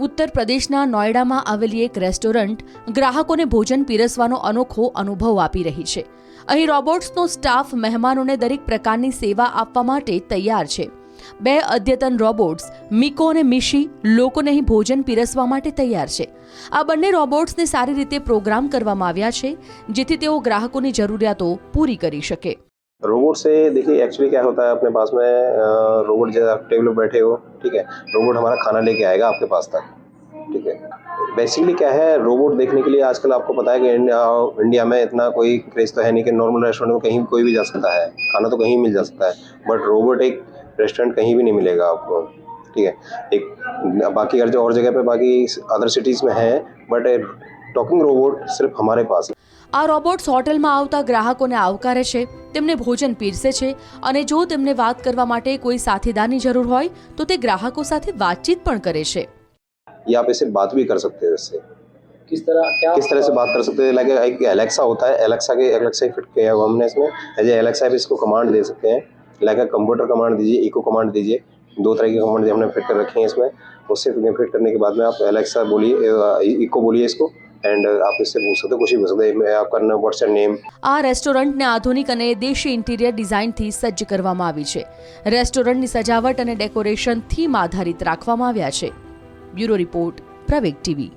ઉત્તર પ્રદેશના નોઈડામાં આવેલી એક રેસ્ટોરન્ટ ગ્રાહકોને ભોજન પીરસવાનો અનોખો અનુભવ આપી રહી છે. અહીં રોબોટ્સનો સ્ટાફ મહેમાનોને દરેક પ્રકારની સેવા આપવા માટે તૈયાર છે. બે અદ્યતન રોબોટ્સ, મિકો અને મિશી, લોકોને અહીં ભોજન પીરસવા માટે તૈયાર છે. આ બંને રોબોટ્સને સારી રીતે પ્રોગ્રામ કરવામાં આવ્યા છે, જેથી તેઓ ગ્રાહકોની જરૂરિયાતો પૂરી કરી શકે. रोबोट से देखिए एक्चुअली क्या होता है अपने पास में रोबोट जैसे आप टेबल पर बैठे हो ठीक है? रोबोट हमारा खाना लेके आएगा आपके पास तक ठीक है? बेसिकली क्या है रोबोट देखने के लिए आजकल आपको पता है कि इंडिया, इंडिया में इतना कोई क्रेज तो है नहीं कि नॉर्मल रेस्टोरेंट में कहीं कोई भी जा सकता है खाना तो कहीं मिल जा सकता है बट रोबोट एक रेस्टोरेंट कहीं भी नहीं मिलेगा आपको ठीक है? एक बाकी हर जो और जगह पे बाकी अदर सिटीज़ में है बट टॉकिंग रोबोट सिर्फ़ हमारे पास है। આ રોબોટ્સ હોટલમાં આવતા ગ્રાહકોને આવકારે છે તેમને ભોજન પીરસે છે અને જો તેમને વાત કરવા માટે કોઈ સાથીદારની જરૂર હોય તો તે ગ્રાહકો સાથે વાતચીત પણ કરે છે या आप इससे बात भी कर सकते हो इससे किस तरह क्या किस तरह से बात कर सकते हैं लाइक एक एलेक्सा होता है एलेक्सा के एलेक्सा फिट किया हुआ हमने इसमें एज ए एलेक्सा आप इसको कमांड दे सकते हैं लाइक कंप्यूटर कमांड दीजिए इको कमांड दीजिए दो तरह की कमांड हमने फिट कर रखी हैं इसमें उससे फिट करने के बाद में आप एलेक्सा बोलिए इको बोलिए इसको एंड आप इससे पूछ सकते हो कुछ भी पूछ सकते हैं आपका व्हाट्सएप नेम આ રેસ્ટોરન્ટને આધુનિક અને દેશી ઇન્ટિરિયર ડિઝાઇનથી સજ્જ કરવામાં આવી છે રેસ્ટોરન્ટની સજાવટ અને ડેકોરેશન થીમ આધારિત રાખવામાં આવ્યા છે બ્યુરો રિપોર્ટ પ્રવેગ ટીવી